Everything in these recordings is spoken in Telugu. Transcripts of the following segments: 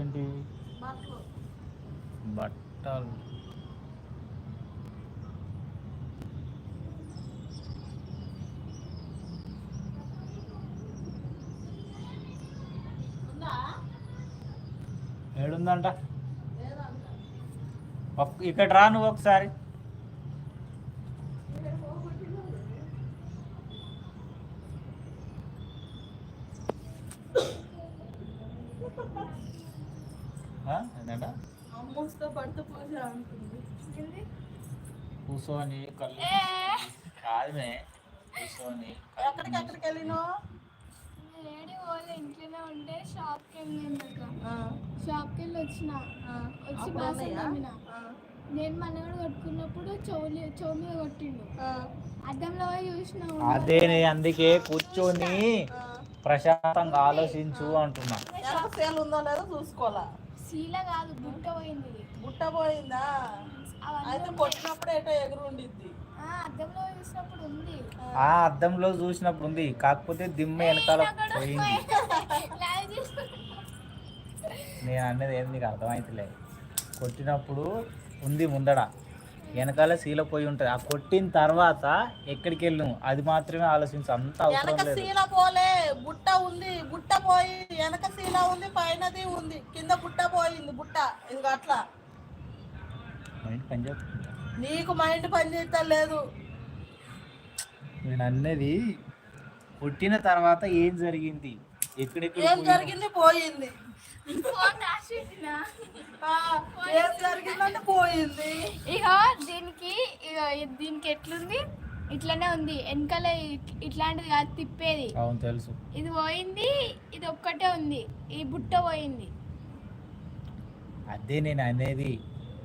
ఏంటి? బట్టలు. ఏడుందంట. ఇక్కడ రా నువ్వు ఒకసారి. కూర్చొని కళ్ళు కాదమే కూర్చొని ఎక్కడికి ఎక్కడికి వెళ్ళినావు ఏడి పోలే ఇంట్లోనే ఉంటే షాప్కి వెళ్ళిందాక షాప్కి వెళ్ళి వచ్చిన. వచ్చి ఉన్నాయా? తమ్మిన నేను మనగడు కొట్టుకున్నప్పుడు చెవులు చెవు మీద కొట్టిండు. అద్దంలో చూసిన అదే అందుకే కూర్చొని ప్రశాంతంగా ఆలోచించు అంటున్నా. సేల్ ఉందో లేదో చూసుకోవాలా? శీల కాదు బుట్ట పోయింది. బుట్ట పోయిందా? అయితే. కొట్టినప్పుడు ఏటో ఎగురు ఉండిద్ది. ఆ, అద్దంలో చూసినప్పుడు ఉంది. ఆ అద్దంలో చూసినప్పుడు ఉంది. కాకపోతే దిమ్మ వెనకాల పోయింది. నేను అనేది ఏం నీకు అర్థమైతలే. కొట్టినప్పుడు ఉంది ముందడ. వెనకాల శీల పోయి ఉంటుంది. ఆ కొట్టిన తర్వాత ఎక్కడికి వెళ్ళు అది మాత్రమే ఆలోచించు. అంత అవసరం లేదు. శీల పోలే. బుట్ట ఉంది. బుట్ట పోయి వెనక శీల ఉంది. పైనది ఉంది. కింద బుట్ట పోయింది. బుట్ట. ఇది అట్లా. మైండ్ పని? నీకు మైండ్ పని చేస్తా లేదు. నేను అన్నది పుట్టిన తర్వాత ఏం జరిగింది? ఎక్కడెక్కడ ఏం జరిగింది? పోయింది. ఏం జరిగిందంటే పోయింది. ఇగో దీనికి ఇది- దీనికి ఎట్లుంది? ఇట్లనే ఉంది. వెనకాల ఇట్లాంటిది కాదు తిప్పేది. అవును తెలుసు. ఇది పోయింది ఇది ఒక్కటే ఉంది. ఈ బుట్ట పోయింది. అదే నేను అనేది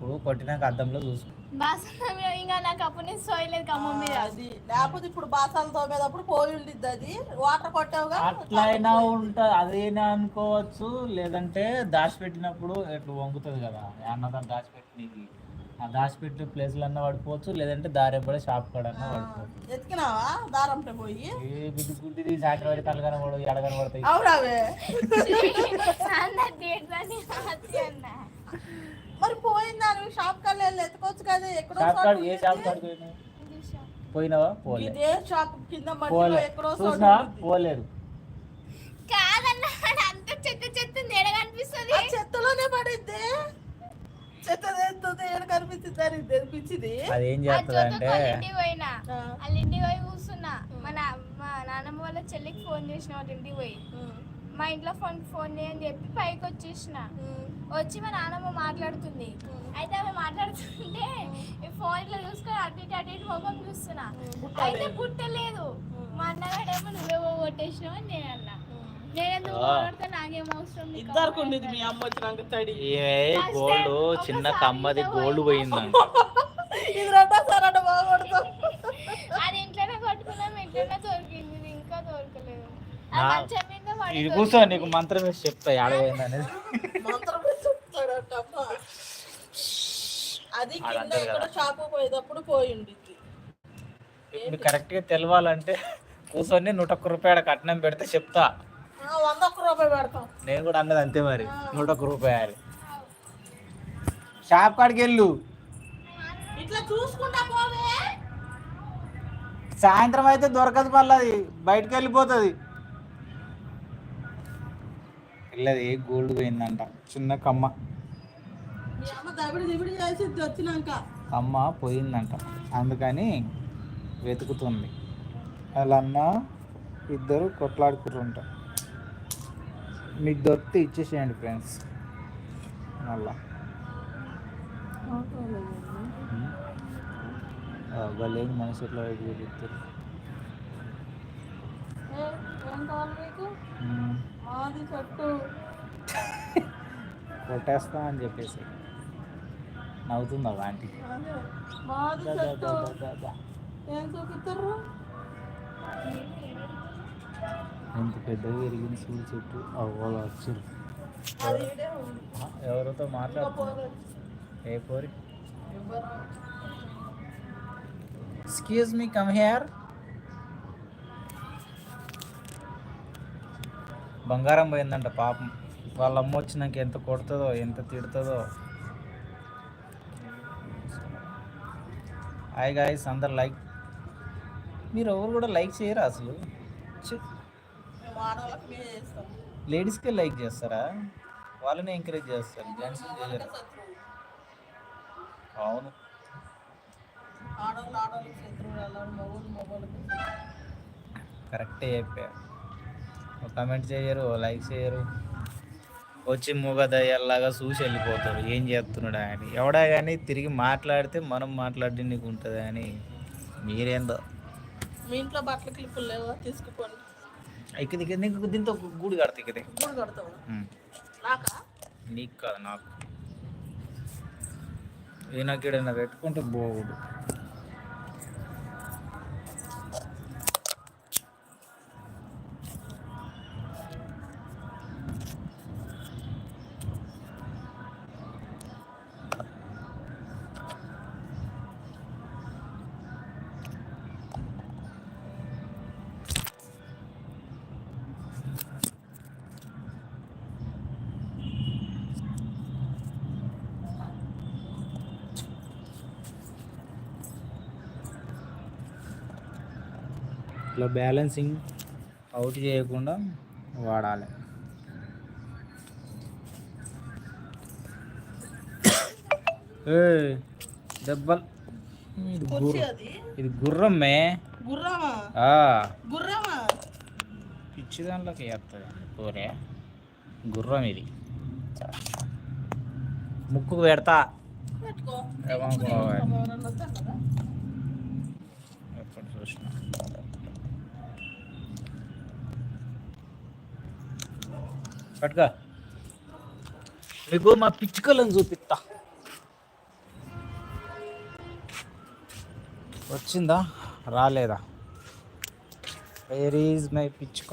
ఇప్పుడు కొట్టినాక అద్దంలో చూసుకో. బాసన ఇంకా నాకు అప్పుడు నుంచి సోయలేదు ఖమ్మం మీద అది లేకపోతే ఇప్పుడు బాసాలు తోమేటప్పుడు పోయి ఉండిద్ది అది. వాటర్ కొట్టావుగా? అట్లయినా ఉంటుంది అదేనా అనుకోవచ్చు. లేదంటే దాచిపెట్టినప్పుడు ఇట్లా వంగుతుంది కదా. అన్నదాన్ని దాచిపెట్టినది ఆ దాచిపెట్టిన ప్లేస్లు అన్నా పడిపోవచ్చు. లేదంటే దారెబ్బడే షాప్ కాడన్నా పడిపోవచ్చు. ఎత్తికినావా దారంటే పోయి? ఏ బిడ్డు గుడ్డిది సాకరవాడి కలగన పడవు ఎడగన పడతాయి. అవునావే మరి పోయిందా నువ్వు షాప్ కల్లా వెళ్ళి ఎత్తుకోవచ్చు కదా ఎక్కడో షాప్ కాడ ఏ షాప్ కాడ పోయినావు ఇది షాప్. పోయినావా? పోలే. ఇదే షాప్ కింద మధ్యలో ఎక్కడో చోట చూసినా. పోలేదు. కాదన్న అంత చెత్త చెత్త ఎడ కనిపిస్తుంది ఆ చెత్తలోనే పడిద్ది. చెత్త తెస్తుంది ఏడు కనిపించింది అని తెనిపించింది అది ఏం ఆ చేస్తుంది అంటే వాళ్ళ ఇంటికి పోయినా వాళ్ళ ఇంటికి పోయి కూర్చున్నా. మా నా మా నాన్నమ్మ వాళ్ళ చెల్లికి ఫోన్ చేసిన వాళ్ళ ఇంటికి పోయి. మా ఇంట్లో ఫోన్ ఫోన్ చేయని చెప్పి పైకి వచ్చేసిన. వచ్చి మా నాన్నమ్మ మాట్లాడుతుంది. అయితే ఆమె మాట్లాడుతుంటే ఈ ఫోన్ ఇట్లా చూసుకొని అటు ఇటు అటు ఇటు ముఖం చూస్తున్నా. అయితే పుట్టలేదు మా అన్నగాడేమో నువ్వే కొట్టేసినావు అని నేను అన్నా. గోల్డ్ చిన్న కమ్మది గోల్డ్ పోయిందంట అది ఇంట్లోనే కొట్టుకున్నాం ఇంట్లోనే దొరికింది ఇంకా దొరకలేదు. ఇది కూర్చో నీకు మంత్రం వేసి చెప్తా ఆడపోయింది అనేది. అది కింద అదంతే ఇక్కడ కదా. షాపు పోయేటప్పుడు పోయి ఉండిద్ది ఇప్పుడు కరెక్ట్గా తెలవాలంటే కూర్చొని నూట ఒక్క రూపాయల కట్నం పెడితే చెప్తా. వంద ఒక్క రూపాయి పెడతాం. నేను కూడా అన్నది అంతే మరి. నూట ఒక్క రూపాయలు షాప్ కాడికి వెళ్ళు. ఇట్లా చూసుకుంటా పోవే. సాయంత్రం అయితే దొరకదు మళ్ళీ బయటకు వెళ్ళిపోతుంది. వెళ్ళది గోల్డ్ పోయిందంట. చిన్న కమ్మ. మీ అమ్మ దబిడి దిబిడి చేసిద్ది వచ్చినాక. అమ్మ పోయిందంట. అందుకని వెతుకుతుంది. వాళ్ళ అన్న ఇద్దరు కొట్లాడుకుంటుంట. మీకు దొరికితే ఇచ్చేసేయండి ఫ్రెండ్స్. మళ్ళా. వాళ్ళు ఏం మనసు ఎట్లా వైపు చూపిస్తారు కొట్టేస్తా అని చెప్పేసి. నవ్వుతుందా ఆంటీ ఎంత పెద్దగా పెరిగింది చూడు చెట్టు అవ్వాలి వచ్చారు ఎవరితో ఇంకా మాట్లాడుతున్నా పోలేదు. ఏ పోరి? ఎక్స్క్యూజ్ మీ కమ్ హియర్ బంగారం పోయిందంట పాపం. వాళ్ళ అమ్మ వచ్చినాక ఎంత కొడుతుందో ఎంత తిడుతుందో. హాయ్ గాయస్ అందరు లైక్ మీరు ఎవరు కూడా లైక్ చేయరా అసలు? లేడీస్కే లైక్ చేస్తారా? వాళ్ళని ఎంకరేజ్ చేస్తారు. జెంట్స్ చేయరు? అవును. కరెక్టే చెప్పారు. కమెంట్ చేయరు లైక్ చేయరు. వచ్చి మూగదయ్యల్లాగా చూసి వెళ్ళిపోతారు. ఏం చేస్తున్నాడు అని ఎవడా కానీ తిరిగి మాట్లాడితే మనం మాట్లాడి నీకు ఉంటుంది అని. మీరేందో? మీ ఇంట్లో బట్టల క్లిప్పులు లేవా? తీసుకుపోండి. ఇక్కడ ఇక్కడ నీకు దీంతో గూడు కడతా ఇక్కడ. గూడు కడతావు? నాకా? కాదు నాకు. ఈయనకిడైనా పెట్టుకుంటే పోగుడు ఇట్లా బ్యాలెన్సింగ్ అవుట్ చేయకుండా వాడాలి. ఏయ్, దెబ్బలు. ఇది గుర్రమ్మే గుర్రమా. ఆ, గుర్రమా? పిచ్చి దాంట్లోకి వేస్తుంది కూరే గుర్రం ఇది. ముక్కుకు పెడతా. ఎప్పుడు చూసినా. పట్టుకో. మీకు మా పిచ్చుకలను చూపిస్తా. వచ్చిందా? రాలేదా? వేర్ ఈజ్ మై పిచ్చుక?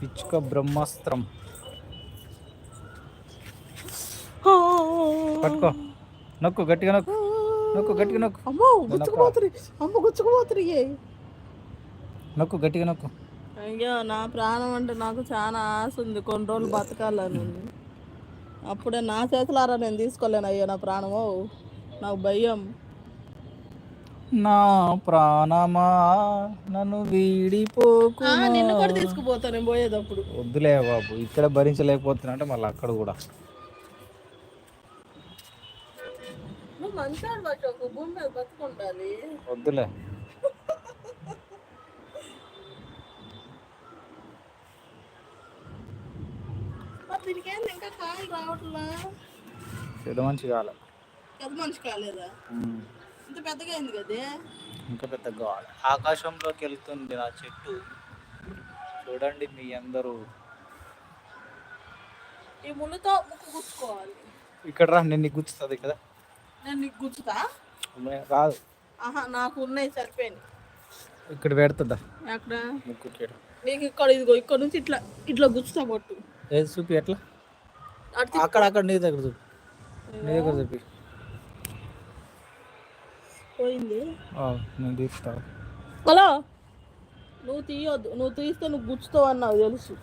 పిచ్చుక బ్రహ్మాస్త్రం. పట్టుకో. నొక్కు గట్టిగా నొక్కు. నొక్కు గట్టిగా నొక్కు. అమ్మో గుచ్చుకుపోతుంది అమ్మ గుచ్చుకుపోతుంది నొక్కు గట్టిగా నొక్కు. అయ్యో నా ప్రాణం అంటే నాకు చాలా ఆశ ఉంది. కొన్ని రోజులు బతకాలని ఉంది. అప్పుడే నా చేతులారా నేను తీసుకోలేను. అయ్యో నా ప్రాణమో నాకు భయం. నా ప్రాణమా నన్ను వీడిపోకు నిన్ను కూడా తీసుకుపోతాను నేను పోయేటప్పుడు. వద్దులే బాబు ఇక్కడ భరించలేకపోతున్నా అంటే మళ్ళీ అక్కడ కూడా. నువ్వు మంచివాడు బట్టి ఒక భూమి మీద బతుకుండాలి? వద్దులే మరి దీనికి ఏంది ఇంకా కాయలు రావట్లా మంచి కావాలి పెద్ద మనిషి కాలేదా? ఇంత పెద్దగా అయింది కదే? ఇంకా పెద్ద కావాలి ఆకాశంలోకి వెళ్తుంది నా చెట్టు. చూడండి మీ అందరూ. ఈ ముళ్ళుతో ముక్కు గుచ్చుకోవాలి. ఇక్కడ రా నేను నీకు గుచ్చుతుంది కదా? నేను నీకు గుచ్చుతా? కాదు ఆహా నాకు ఉన్నాయి సరిపోయినాయి. ఇక్కడ పెడుతుందా? అక్కడ ముక్కు నీకు ఇక్కడ ఇదిగో ఇక్కడ నుంచి ఇట్లా ఇట్లా గుచ్చుతా పట్టు ఏది చూపి ఎట్లా. అక్కడ అక్కడ నీ దగ్గర చూపి నీ దగ్గర చూపి. పోయింది. ఆ, నేను తీస్తా. హలో? నువ్వు తీయొద్దు. నువ్వు తీస్తే నువ్వు గుచ్చుతావు అని నాకు తెలుసు.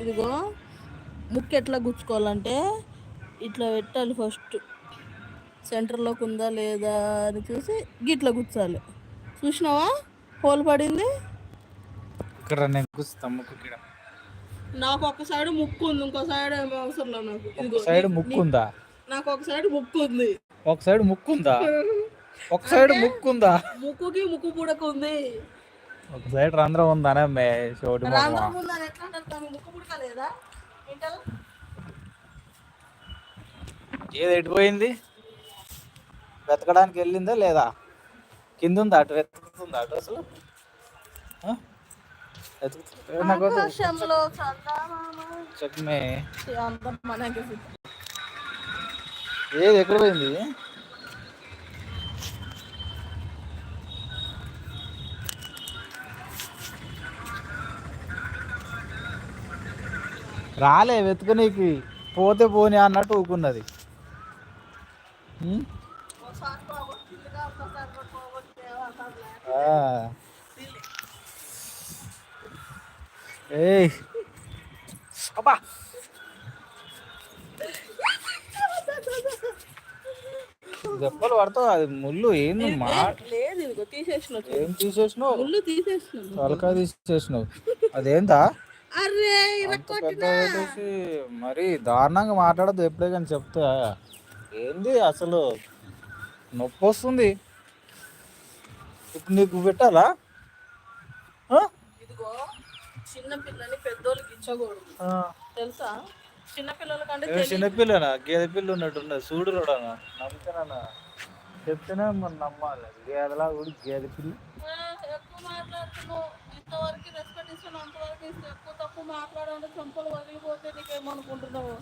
ఇదిగో ముక్కు ఎట్లా గుచ్చుకోవాలంటే ఇట్లా పెట్టాలి ఫస్ట్. సెంటర్లోకి ఉందా లేదా అని చూసి గిట్లా గుచ్చాలి. చూసినావా? హోల్ పడింది? ఇక్కడ నేను గుచ్చుతా ముక్కు కీడ. నాకు ఒక సైడ్ ముక్కు ఉంది ఇంకో సైడ్ ఏమో అవసరం లేదు నాకు. ఇదిగో సైడ్ ముక్కు ఉందా? నాకు ఒక సైడ్ ముక్కు ఉంది. ఒక సైడ్ ముక్కు ఉందా? ఒక సైడ్ ముక్కు ఉందా? ముక్కుకి ముక్కు పుడక ఉంది. ఒక సైడ్ రంధ్రం ఉందానే మే. రాంధ్రం ఉందని ఎట్లా అంటారు? కానీ ముక్కు పుడక లేదా? ఏంటలా ఏది ఎటుపోయింది వెతకడానికి వెళ్ళిందా లేదా? కింద ఉందా అటు? వెతుకుతుందా అటు అసలు? సిద్ధం. ఏది ఎక్కడ పోయింది? రాలే వెతుకునీకి పోతే పోనీ అన్నట్టు ఊకున్నది. ఏయ్. అబ్బా. దెబ్బలు పడతావు అది ముళ్ళు ఏంది మా లేదు ఇదిగో తీసేసిన ఏం తీసేసినావు? ముళ్ళు తీసేసిన తలకాయ తీసేసినావు. అదేందా? మరి దారుణంగా మాట్లాడద్దు ఎప్పుడే కానీ చెప్తా. ఏంది అసలు? నొప్పి వస్తుంది. ఇప్పుడు నీకు పెట్టాలా? ఇదిగో చిన్న పిల్లని పెద్దోళ్ళకి ఇచ్చకూడదు. తెలుసా? పిల్లల చిన్నపిల్లనా గేదె పిల్ల ఉన్నట్టున్నది చూడు రోడనా నమ్ముతానా చెప్తేనే మనం నమ్మాలి. గేదెలా కూడా గేదె పిల్ల. రెస్పెక్ట్ అంతవరకు ఇస్తే ఎక్కువ తక్కువ మాట్లాడాలంటే చంపలు వదిలిపోతే నీకేమనుకుంటున్నావు?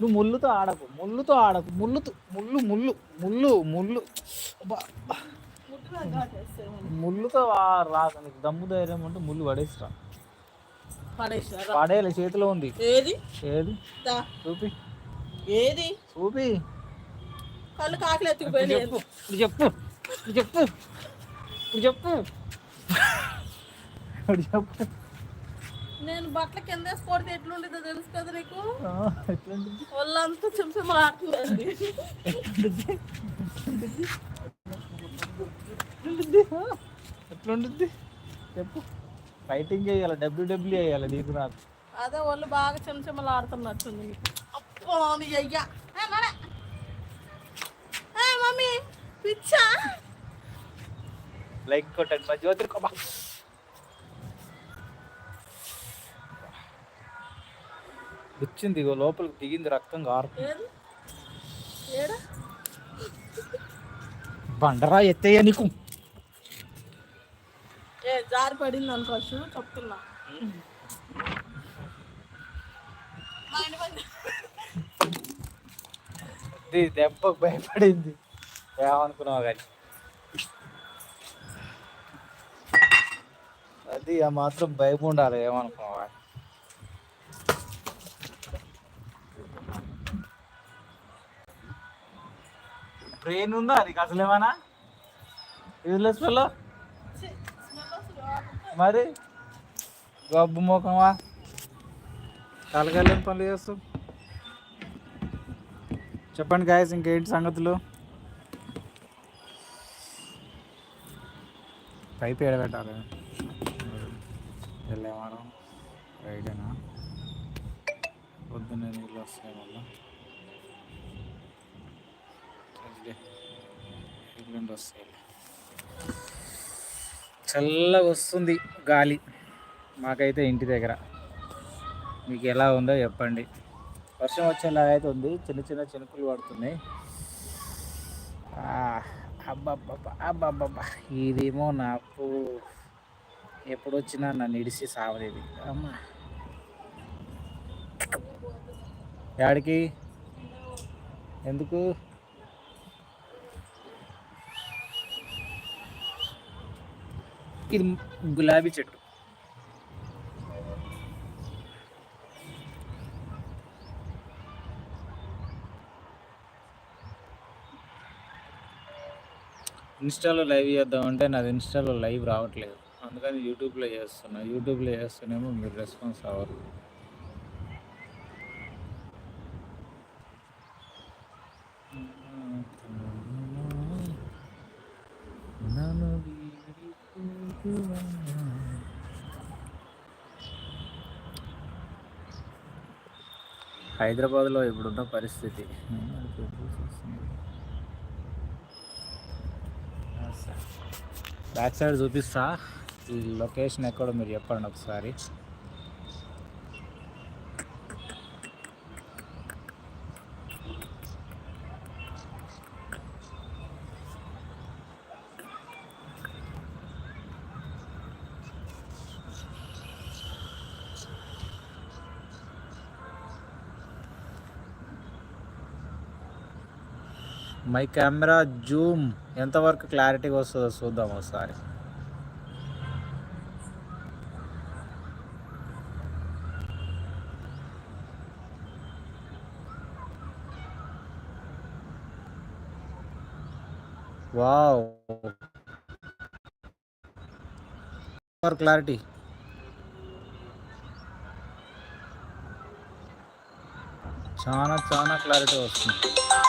నువ్వు ముళ్ళుతో ఆడకు ముళ్ళుతో ఆడకు ముళ్ళుతో ముళ్ళు ముళ్ళు ముళ్ళు ముళ్ళు. ముళ్ళుతో ఆ- రాక నీకు దమ్ము ధైర్యం ఉంటే ముళ్ళు పడేసిరా. పడేసినారా? పడేయాలి చేతిలో ఉంది. ఏది? ఏది. చూపి. ఏది? చూపి. కళ్ళు కాకలు ఇప్పుడు ఎత్తుకుపోయి చెప్పు ఇప్పుడు చెప్పు ఇప్పుడు చెప్పు ఇప్పుడు చెప్పు. ఇప్పుడు చెప్పు. నేను బట్టల కింద వేసి కొడితే ఎట్లుంటుందో తెలుసు కదా నీకు? వాళ్ళంతా చెంప మాట్లాడింది ఎట్లుంటుంది? చెప్పు. ఫైటింగ్ చేయాలి? డబ్ల్యూడబ్ల్యూ వేయాలి నీకు నాకు? అదే వాళ్ళు బాగా చెంచమలు ఆడుతున్నట్టుంది నీకు అప్పో అయ్యా. మమ్మీ పిచ్చా. లైక్ కొట్టండి మా జ్యోతి కొబ్బా. వచ్చింది ఇగో లోపలికి దిగింది రక్తం ఏడా? బండరా ఎత్తయ్య నీకు. ఏ జారి పడింది అనుకోవచ్చు చెప్తున్నా. దెబ్బకు భయపడింది. ఏమనుకున్నావు కానీ? అది ఆ మాత్రం భయం ఉండాలి ఏమనుకున్నావా? ట్రైన్ ఉందా అది అసలు ఏమన్నా యూజ్లెస్ పిల్ల మరి? గబ్బు ముఖమా? తలకాయలేని పనులు చేస్తావు చెప్పండి గాయస్ ఇంకేంటి సంగతులు? పైపు ఏడబెట్టాలి వెళ్ళేవారం రైడేనా? పొద్దున్నే నీళ్ళు వస్తాయి మళ్ళీ. ఎల్లుండి వస్తాయి. చల్లగా వస్తుంది గాలి. మాకైతే ఇంటి దగ్గర. మీకు ఎలా ఉందో చెప్పండి. వర్షం వచ్చేలాగా అయితే ఉంది. చిన్న చిన్న చినుకులు పడుతున్నాయి. అబ్బాబ్బా అబ్బబ్బబ్బా. ఇదేమో నాకు ఎప్పుడు వచ్చినా నన్ను ఇడిసి సావలేదు. అమ్మా. యాడికి? ఎందుకు? ఇది గులాబీ చెట్టు. ఇన్స్టాలో లైవ్ చేద్దాం అంటే నాది ఇన్స్టాలో లైవ్ రావట్లేదు. అందుకని యూట్యూబ్లో చేస్తున్నా. యూట్యూబ్లో చేస్తేనేమో మీరు రెస్పాన్స్ అవ్వరు హైదరాబాద్లో ఇప్పుడున్న పరిస్థితి. బ్యాక్ సైడ్ చూపిస్తా. ఈ లొకేషన్ ఎక్కడో మీరు చెప్పండి ఒకసారి. మై కెమెరా జూమ్ ఎంతవరకు క్లారిటీగా వస్తుందో చూద్దాం ఒకసారి. వావ్. For clarity. చాలా చాలా క్లారిటీ వస్తుంది.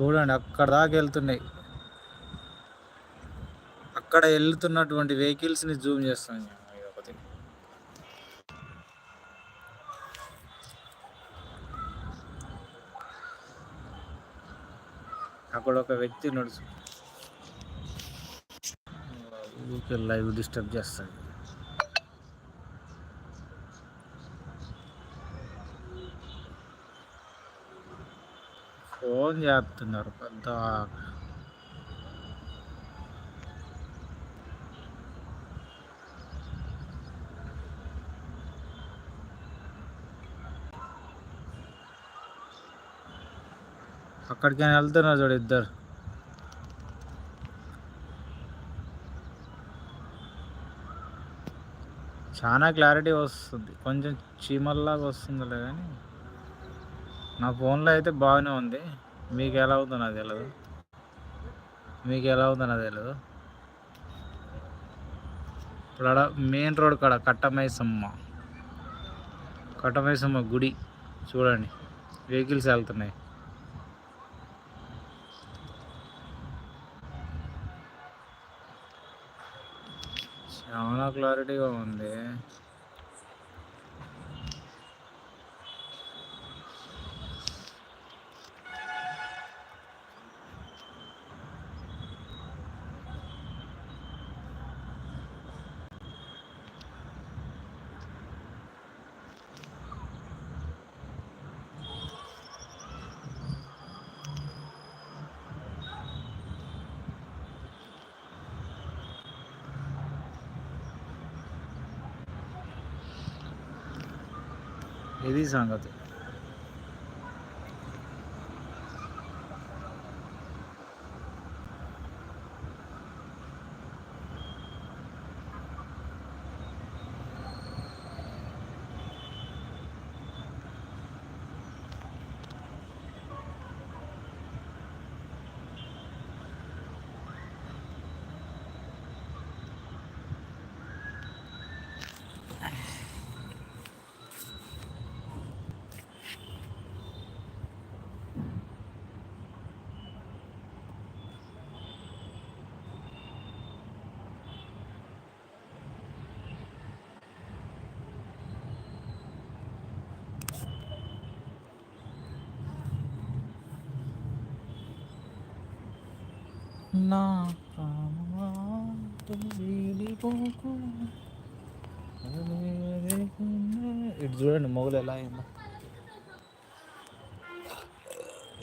చూడండి అక్కడ దాకా వెళ్తున్నాయి. అక్కడ వెళ్తున్నటువంటి వెహికల్స్ని జూమ్ చేస్తాను నేను. ఒకటి. అక్కడ ఒక వ్యక్తి నడుచు లైవ్ డిస్టర్బ్ చేస్తాడు. ఫోన్ చేస్తున్నారు పెద్ద అక్కడికి వెళ్తున్నారు చూడు ఇద్దరు? చాలా క్లారిటీ వస్తుంది. కొంచెం చీమల్లాగా వస్తుందిలే కానీ. నా ఫోన్లో అయితే బాగానే ఉంది. మీకు ఎలా అవుతుందో నాకు తెలియదు మీకు ఎలా అవుతుందో నాకు తెలియదు ఇప్పుడు అడ మెయిన్ రోడ్ కాడ కట్టమైసమ్మ. కట్టమైసమ్మ గుడి. చూడండి. వెహికల్స్ వెళ్తున్నాయి. చాలా క్లారిటీగా ఉంది. ఇది సంగతి? నా ఇటు చూడండి మొగులు ఎలా అయిందో.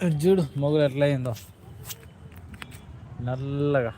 ఇటు చూడు మొగులు ఎట్లా అయిందో. నల్లగా.